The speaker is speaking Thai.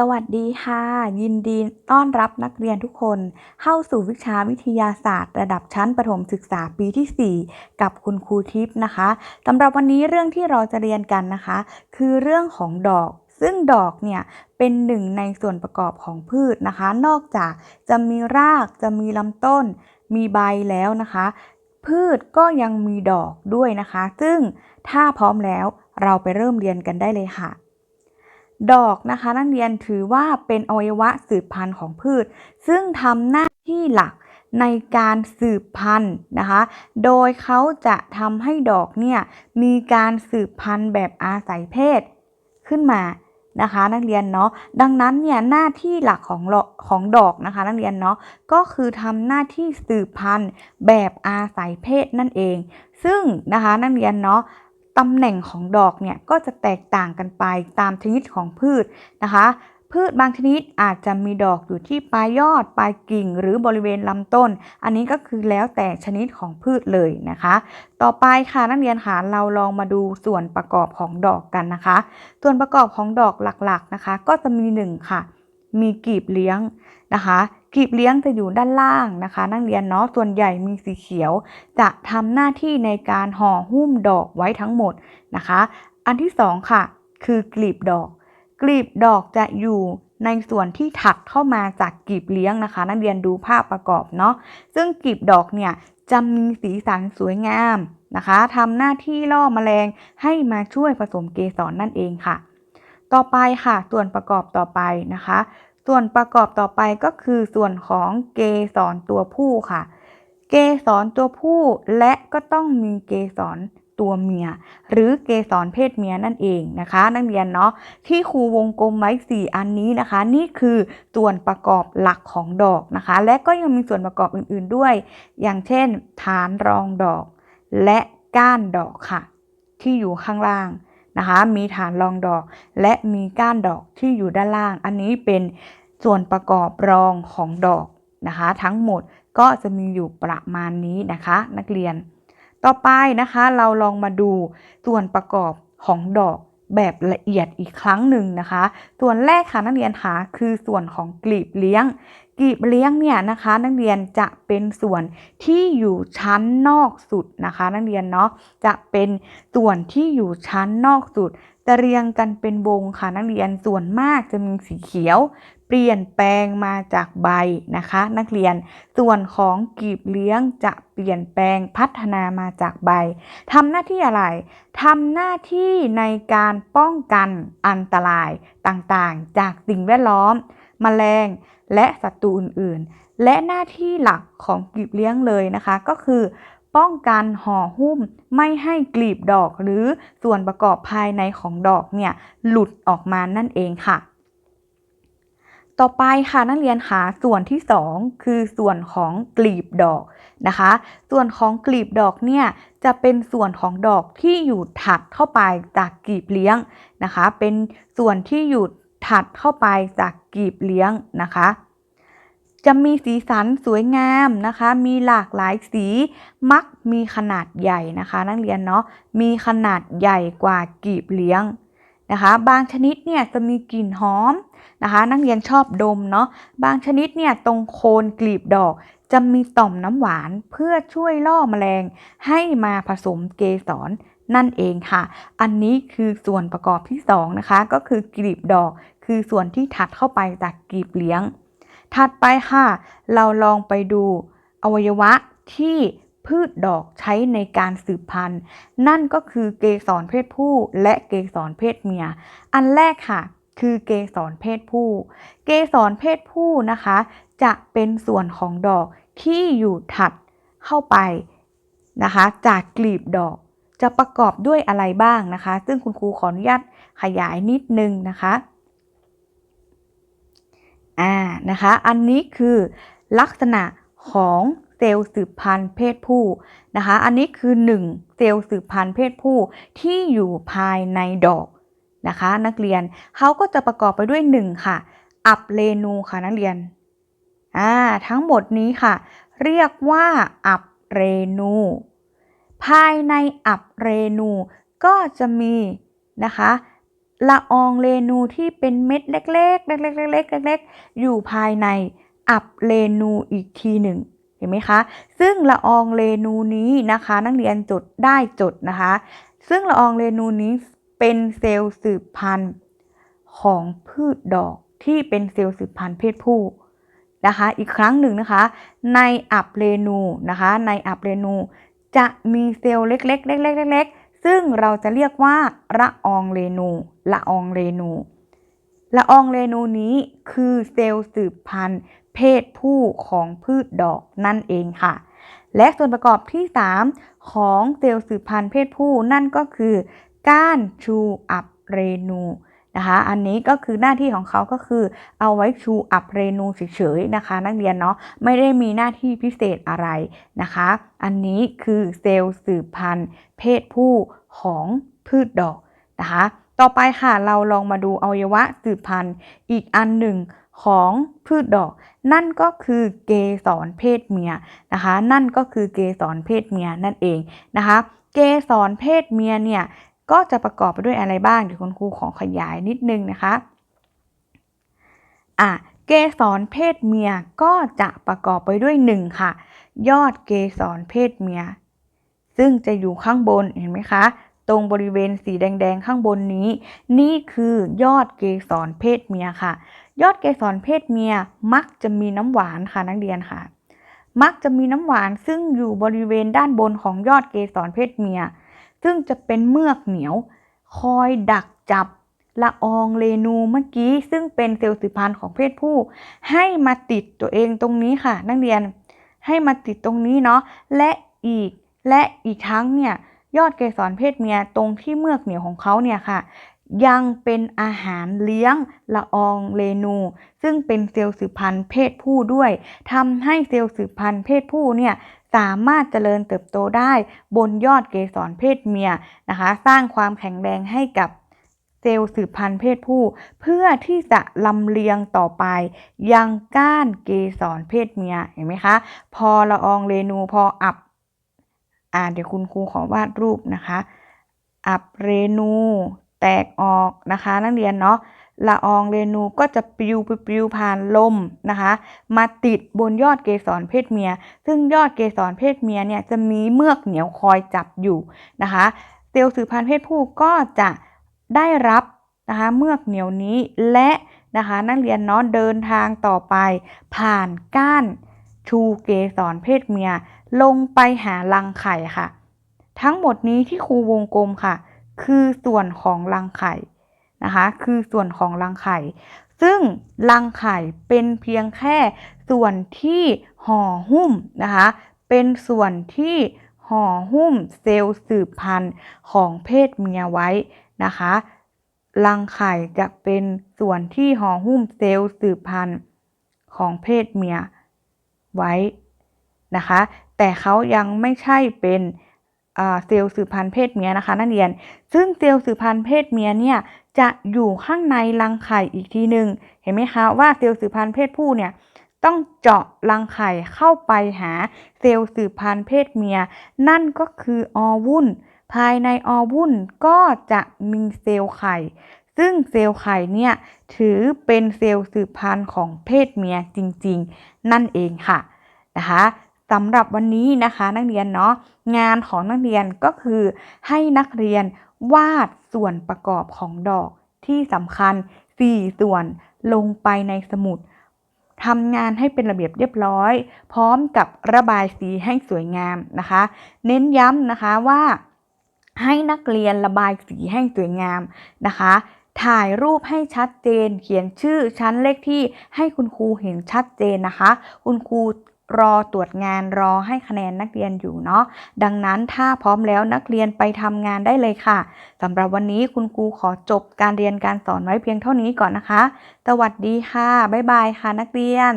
สวัสดีค่ะ ยินดีต้อนรับนักเรียนทุกคน เข้าสู่วิชาวิทยาศาสตร์ ระดับชั้นประถมศึกษาปีที่ 4 กับคุณครูทิพย์นะคะสำหรับวันนี้เรื่องที่เราจะเรียนกันนะคะ คือเรื่องของดอก ซึ่งดอกเนี่ยเป็นหนึ่งในส่วนประกอบของพืชนะคะ นอกจากจะมีรากจะมีลำต้น มีใบแล้วนะคะ พืชก็ยังมีดอกด้วยนะคะ ซึ่งถ้าพร้อมแล้วเราไปเริ่มเรียนกันได้เลยค่ะ ดอกนะคะนักเรียนถือว่าเป็นอวัยวะสืบพันธุ์ของพืช ซึ่งทำหน้าที่หลักในการสืบพันธุ์นะคะ โดยเขาจะทำให้ดอกเนี่ยมีการสืบพันธุ์แบบอาศัยเพศขึ้นมานะคะนักเรียนเนาะดังนั้นเนี่ยหน้าที่หลักของของดอกนะคะนักเรียนเนาะก็คือทำหน้าที่สืบพันธุ์แบบอาศัยเพศนั่นเอง ซึ่งนะคะนักเรียนเนาะ ตำแหน่งของดอกเนี่ยก็จะแตกต่างกันไปตามชนิดของพืชนะคะ พืชบางชนิดอาจจะมีดอกอยู่ที่ปลายยอดปลายกิ่ง หรือบริเวณลำต้น อันนี้ก็คือแล้วแต่ชนิดของพืชเลยนะคะ ต่อไปค่ะนักเรียนค่ะเราลองมาดูส่วนประกอบของดอกกันนะคะ ส่วนประกอบของดอกหลักๆนะคะ ก็จะมีหนึ่งค่ะมีกีบเลี้ยงนะคะ กีบเลี้ยงจะอยู่ด้านล่างนะคะ นักเรียนเนาะส่วนใหญ่มีสีเขียว จะทำหน้าที่ในการห่อหุ้มดอกไว้ทั้งหมดนะคะ อันที่สองค่ะ คือกลีบดอก กลีบดอกจะอยู่ในส่วนที่ถัดเข้ามาจากกลีบเลี้ยงนะคะ นักเรียนดูภาพประกอบเนาะซึ่งกลีบดอกเนี่ยจะมีสีสันสวยงามนะคะทำหน้าที่ล่อแมลงให้มาช่วยผสมเกสรนนั่นเองค่ะ ต่อไปค่ะส่วนประกอบต่อไปนะคะ ส่วนประกอบต่อไปก็คือส่วนของเกสรตัวผู้ค่ะ เกสรตัวผู้และก็ต้องมีเกสรตัวเมีย หรือเกสรเพศเมียนั่นเองนะคะ นักเรียนเนาะที่ครูวงกลมไว้4อันนี้นะคะ นี่คือส่วนประกอบหลักของดอกนะคะ และก็ยังมีส่วนประกอบอื่นๆด้วย อย่างเช่น ฐานรองดอก และก้านดอกค่ะ ที่อยู่ข้างล่างนะคะ มีฐานรองดอก และมีก้านดอกที่อยู่ด้านล่าง อันนี้เป็น ส่วนประกอบรองของดอกนะคะ ทั้งหมดก็จะมีอยู่ประมาณนี้นะคะ นักเรียน ต่อไปนะคะเราลองมาดูส่วนประกอบของดอกแบบละเอียดอีกครั้งหนึ่งนะคะ ส่วนแรกค่ะนักเรียนคะคือส่วนของกลีบเลี้ยง กลีบเลี้ยงเนี่ยนะคะ นักเรียนจะเป็นส่วนที่อยู่ชั้นนอกสุดนะคะ นักเรียนเนาะจะเป็นส่วนที่อยู่ชั้นนอกสุดจะเรียงกันเป็นวงค่ะนักเรียนส่วนมากจะมีสีเขียว เปลี่ยนแปลงมาจากใบนะคะ นักเรียนส่วนของกีบเลี้ยงจะเปลี่ยนแปลงพัฒนามาจากใบทำหน้าที่อะไรทำหน้าที่ในการป้องกันอันตรายต่างๆ จากสิ่งแวดล้อม แมลงและศัตรูอื่นๆ และหน้าที่หลักของกีบเลี้ยงเลยนะคะ ก็คือป้องกันห่อหุ้มไม่ให้กลีบดอกหรือส่วนประกอบภายในของดอกเนี่ยหลุดออกมานั่นเองค่ะ ต่อไปค่ะนักเรียนหาส่วนที่ 2 คือส่วนของกลีบดอกนะคะ ส่วนของกลีบดอกเนี่ยจะเป็นส่วนของดอกที่อยู่ถัดเข้าไปจากกลีบเลี้ยงนะคะ เป็นส่วนที่อยู่ถัดเข้าไปจากกลีบเลี้ยงนะคะ จะมีสีสันสวยงามนะคะ มีหลากหลายสีมักมีขนาดใหญ่นะคะ นักเรียนเนาะมีขนาดใหญ่กว่ากลีบเลี้ยงนะคะ บางชนิดเนี่ยจะมีกลิ่นหอม นะคะนักเรียนชอบดมเนาะบางชนิดเนี่ยตรงโคนกลีบดอกจะมีต่อมน้ำหวานเพื่อช่วยล่อแมลงให้มาผสมเกสรนั่นเองค่ะ อันนี้คือส่วนประกอบที่2นะคะก็คือกลีบดอกคือส่วนที่ถัดเข้าไปจากกลีบเลี้ยง ถัดไปค่ะ เราลองไปดูอวัยวะที่พืชดอกใช้ในการสืบพันธุ์ นั่นก็คือเกสรเพศผู้และเกสรเพศเมีย อันแรกค่ะ คือเกสรเพศผู้ เกสรเพศผู้นะคะ จะเป็นส่วนของดอกที่อยู่ถัดเข้าไปนะคะ จากกลีบดอกจะประกอบด้วยอะไรบ้างนะคะ ซึ่งคุณครูขออนุญาตขยายนิดนึงนะคะอ่านะคะ อันนี้คือลักษณะของเซลล์สืบพันธุ์เพศผู้นะคะ อันนี้คือ 1 เซลล์สืบพันธุ์เพศผู้ที่อยู่ภายในดอก นะคะ นักเรียนเขาก็จะประกอบไปด้วย 1 ค่ะ อับเรนูค่ะนักเรียนอ่าทั้งหมดนี้ค่ะ เรียกว่าอับเรนู ภายในอับเรนูก็จะมีนะคะละอองเรนูที่เป็นเม็ดเล็กๆ เล็กๆเล็กๆเล็กๆอยู่ภายในอับเรนูอีกทีหนึ่งเห็นไหมคะ ซึ่งละอองเรนูนี้นะคะ นักเรียนจดได้จดนะคะ ซึ่งละอองเรนูนี้ เป็นเซลล์สืบพันธุ์ของพืชดอกที่เป็นเซลล์สืบพันธุ์เพศผู้นะคะ อีกครั้งหนึ่งนะคะ ในอับเรนูนะคะ ในอับเรนู จะมีเซลล์เล็กๆเล็กๆเล็กๆซึ่งเราจะเรียกว่าละอองเรนูละอองเรนูละอองเรนูนี้คือเซลล์สืบพันธุ์เพศผู้ของพืชดอกนั่นเองค่ะ และส่วนประกอบที่ 3 ของเซลล์สืบพันธุ์เพศผู้นั่นก็คือ ก้านชูอับเรนูนะคะ อันนี้ก็คือหน้าที่ของเขาก็คือเอาไว้ชูอับเรนูเฉยๆนะคะ นักเรียนเนาะไม่ได้มีหน้าที่พิเศษอะไรนะคะ อันนี้คือเซลล์สืบพันธุ์ เพศผู้ของพืชดอกนะคะ ต่อไปค่ะเราลองมาดูอวัยวะสืบพันธุ์อีกอันหนึ่งของพืชดอก นั่นก็คือเกสรเพศเมียนะคะ นั่นก็คือเกสรเพศเมียนั่นเองนะคะ เกสรเพศเมียเนี่ย ก็จะประกอบไปด้วยอะไรบ้างเดี๋ยวคุณครูขอขยายนิดนึงนะคะอะเกสรเพศเมียก็จะประกอบไปด้วย 1 ค่ะ ยอดเกสรเพศเมีย ซึ่งจะอยู่ข้างบนเห็นไหมคะ ตรงบริเวณสีแดงๆข้างบนนี้ นี่คือยอดเกสรเพศเมียค่ะ ยอดเกสรเพศเมียมักจะมีน้ำหวานค่ะนักเรียนค่ะ มักจะมีน้ำหวานซึ่งอยู่บริเวณด้านบนของยอดเกสรเพศเมีย ซึ่งจะเป็นเมือกเหนียว คอยดักจับละอองเรนูเมื่อกี้ ซึ่งเป็นเซลล์สืบพันธุ์ของเพศผู้ ให้มาติดตัวเองตรงนี้ค่ะ นักเรียนให้มาติดตรงนี้เนาะและอีกและอีกทั้งเนี่ยยอดเกสรเพศเมียตรงที่เมือกเหนียวของเขาเนี่ยค่ะ ยังเป็นอาหารเลี้ยงละอองเรนู ซึ่งเป็นเซลล์สืบพันธุ์เพศผู้ด้วยทำให้เซลล์สืบพันธุ์เพศผู้เนี่ย สามารถเจริญเติบโตได้บนยอดเกสรเพศเมียนะคะ สร้างความแข็งแรงให้กับเซลล์สืบพันธุ์เพศผู้ เพื่อที่จะลำเลียงต่อไป ยังก้านเกสรเพศเมียเห็นไหมคะ พอละอองเรนูพออับอ่าเดี๋ยวคุณครูขอวาดรูปนะคะ อับเรนูแตกออกนะคะ นักเรียนเนาะ ละอองเรนูก็จะปลิวปลิวผ่านลมนะคะ มาติดบนยอดเกสรเพศเมีย ซึ่งยอดเกสรเพศเมียเนี่ยจะมีเมือกเหนียวคอยจับอยู่นะคะเซลล์สืบพันธุ์เพศผู้ก็จะได้รับนะคะเมือกเหนียวนี้และนะคะนักเรียนเนาะเดินทางต่อไป ผ่านก้านชูเกสรเพศเมีย ลงไปหารังไข่ค่ะ ทั้งหมดนี้ที่ครูวงกลมค่ะ คือส่วนของรังไข่ นะคะ คือส่วนของรังไข่ ซึ่งรังไข่เป็นเพียงแค่ส่วนที่ห่อหุ้มนะคะ เป็นส่วนที่ห่อหุ้มเซลล์สืบพันธุ์ของเพศเมียไว้นะคะรังไข่จะเป็นส่วนที่ห่อหุ้มเซลล์สืบพันธุ์ของเพศเมียไว้นะคะ แต่เขายังไม่ใช่เป็น เซลล์สืบพันธุ์เพศเมียนะคะนักเรียน ซึ่งเซลล์สืบพันธุ์เพศเมียเนี่ยจะอยู่ข้างในรังไข่อีกทีหนึ่งเห็นไหมคะว่าเซลล์สืบพันธุ์เพศผู้เนี่ยต้องเจาะรังไข่เข้าไปหาเซลล์สืบพันธุ์เพศเมีย นั่นก็คืออวุ่น ภายในอวุ่นก็จะมีเซลล์ไข่ ซึ่งเซลล์ไข่เนี่ยถือเป็นเซลล์สืบพันธุ์ของเพศเมียจริงๆ นั่นเองค่ะนะคะ สำหรับวันนี้นะคะนักเรียนเนาะงานของนักเรียนก็คือให้นักเรียนวาดส่วนประกอบของดอกที่สำคัญ 4 ส่วนลงไปในสมุดทำงานให้เป็นระเบียบเรียบร้อย พร้อมกับระบายสีให้สวยงามนะคะ เน้นย้ำนะคะว่าให้นักเรียนระบายสีให้สวยงามนะคะ ถ่ายรูปให้ชัดเจน เขียนชื่อชั้นเลขที่ให้คุณครูเห็นชัดเจนนะคะ คุณครู รอตรวจงานรอให้คะแนนนักเรียนอยู่เนาะดังนั้นถ้าพร้อมแล้วนักเรียนไปทำงานได้เลยค่ะสำหรับวันนี้คุณครูขอจบการเรียนการสอนไว้เพียงเท่านี้ก่อนนะคะ สวัสดีค่ะ บ๊ายบายค่ะนักเรียน